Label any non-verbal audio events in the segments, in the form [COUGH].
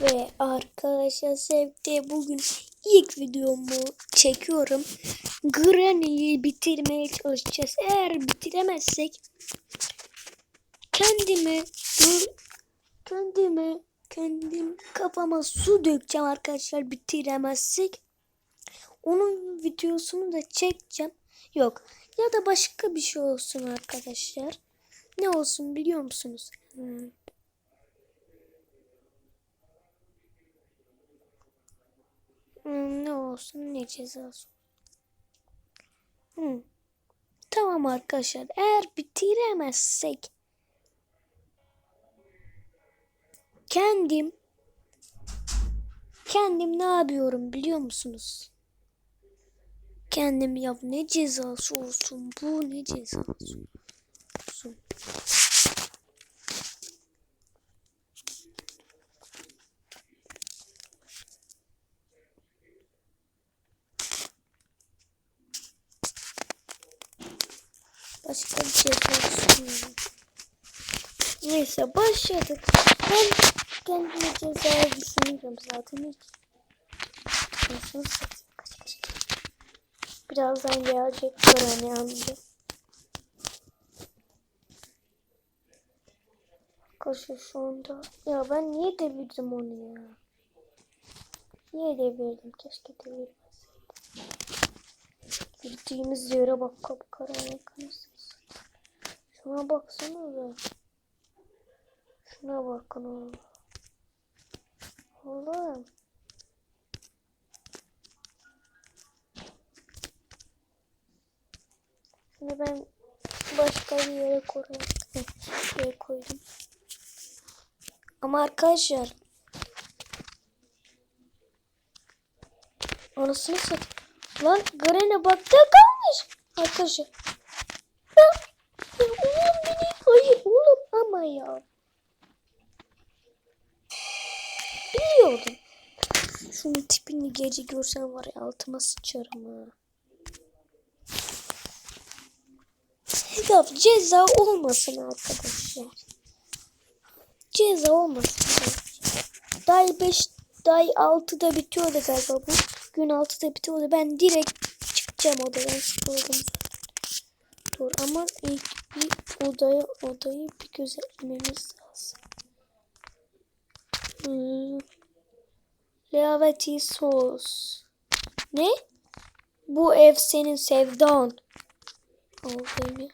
Ve arkadaşlar sevdi bugün ilk videomu çekiyorum. Granny'yi bitirmeye çalışacağız. Eğer bitiremezsek kendimi kendimi kendim kafama su dökeceğim arkadaşlar bitiremezsek. Onun videosunu da çekeceğim. Yok ya da başka bir şey olsun arkadaşlar. Ne olsun biliyor musunuz? Hmm. Hmm, ne olsun ne cezası. Hmm. Tamam arkadaşlar eğer bitiremezsek kendim kendim ne yapıyorum biliyor musunuz? Kendim yap ne cezası olsun bu ne cezası olsun. Başka bir şey düşünmüyorum. Neyse başladık. Ben kendime cezayı düşünüyorum zaten hiç. Nasıl Birazdan gelecekler hani anca. Arkadaşlar şu anda. Ya ben niye devirdim onu ya? Niye devirdim? Keşke devirmeseydim. Gittiğimiz yere bak kapkaranlık anasını Şuna baksana da. Şuna bakın oğlum. Oğlum. Şimdi ben başka bir yere koyayım. Yere koydum. Ama arkadaşlar Anasını sat. Lan Granny bakta kalmış. Arkadaşlar. Ya, ya oğlum beni. Hayır ya. Biliyordum. Şunun tipini gece görsem var ya altıma sıçarım ha. Ya ceza olmasın arkadaşlar. Ceza olmasın. Day 5, day 6'da bitiyordu galiba bu. Gün 6'da bitiyordu. Ben direkt çıkacağım odadan sıkıldım. Dur ama ilk bir odayı odayı bir gözetlememiz lazım. Hmm. Sos. Ne? Bu ev senin sevdan. Ya.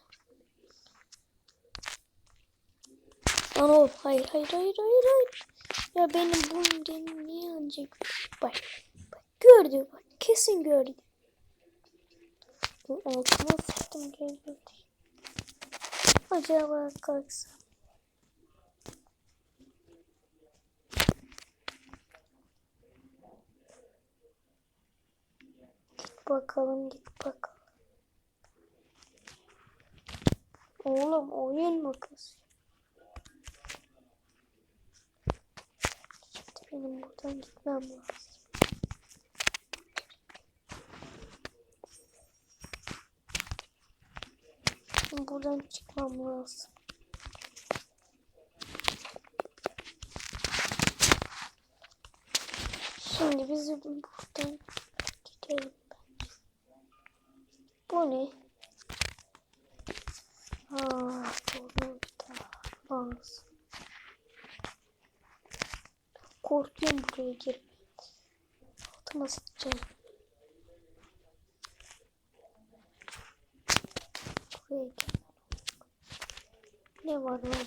Anol hayır hayır hayır hayır hayır. Ya benim benim niye ancak bak bak gördü bak kesin gördü. Bu altıma sıktım gördü. Acaba kalksa. Git bakalım git bakalım. Oğlum oyun mu kız? Şimdi benim buradan gitmem lazım. Şimdi buradan çıkmam lazım. Şimdi biz buradan gidelim. Bu ne? Aa, daha lazım. Korkuyorum buraya girip. Altıma sıçacağım. Buraya gel. Ne var lan?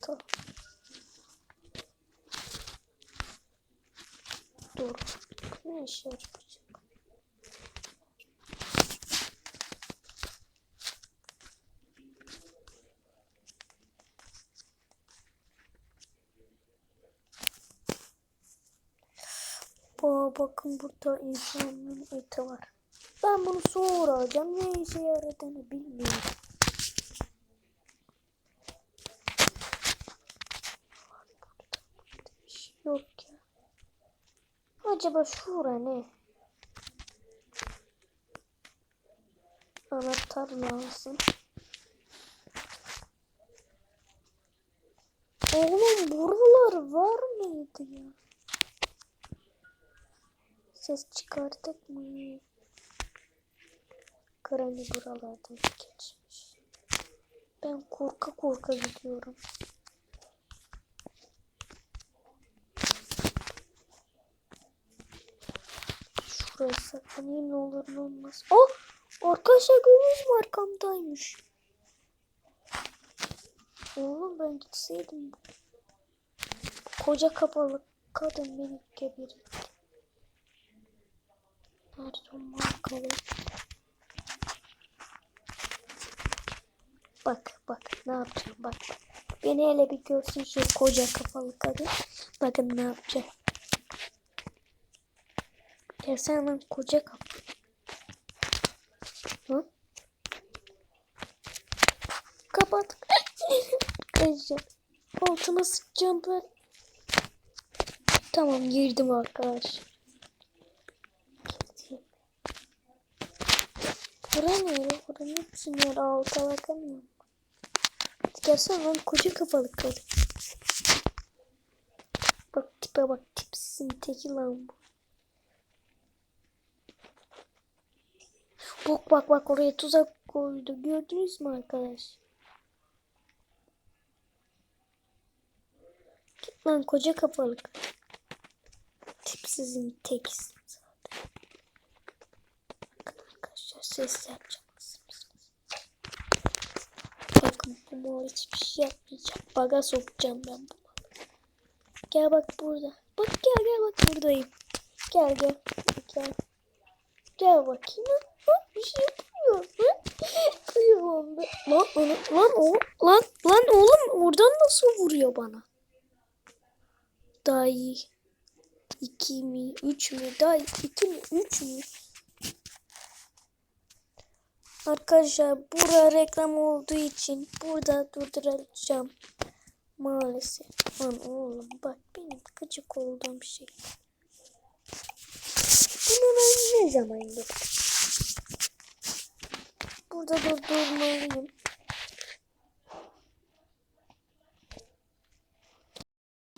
Tamam. Dur. Ne işe yarayacak? Aa, bakın burada insanın eti var. Ben bunu sonra alacağım. Ne işe yaradığını bilmiyorum. Şey yok ya. Acaba şura ne? Anahtar lazım. Oğlum buralar var mıydı ya? Ses çıkarttık mı? Granny buralardan geçmiş. Ben korka korka gidiyorum. Şuraya saklanayım ne olur ne olmaz. Oh! Arkadaşlar gördünüz mü arkamdaymış. Oğlum ben gitseydim. Koca kapalı kadın beni geberir. Nerede o markalı? Bak bak ne yapacağım bak. Beni hele bir görsün şu koca kafalı kadın. Bakın ne yapacak. Gelsene lan koca kafalı. Hı? Kapat. [LAUGHS] Kaçacağım. Altıma sıçacağım ben. Tamam girdim arkadaş. Bura ne? Buranın hepsini yer alta bakamıyorum. Gelsene lan koca kafalı kadın. Bak tipe bak tipsizin teki lan bu. Bak bak bak oraya tuzak koydu. Gördünüz mü arkadaş? Git lan koca kafalık. Tipsizin tekisin zaten. Bakın arkadaşlar ses yapacağım. Bakın bu mor hiçbir şey yapmayacak. Baga sokacağım ben bu malı. Gel bak burada. Bak gel gel bak buradayım. Gel gel. Gel. Gel bakayım. Ha, bir şey yapıyor. Ha? [LAUGHS] Kıyamam. Lan, lan, lan, oğlum, lan, lan oğlum oradan nasıl vuruyor bana? Daha iyi. 2 mi? 3 mü? Daha 2 mi? 3 mü? Arkadaşlar bura reklam olduğu için burada durduracağım. Maalesef. Lan oğlum bak benim gıcık olduğum şey. Bunu ben ne zaman yaptım? Burada durdurmalıyım.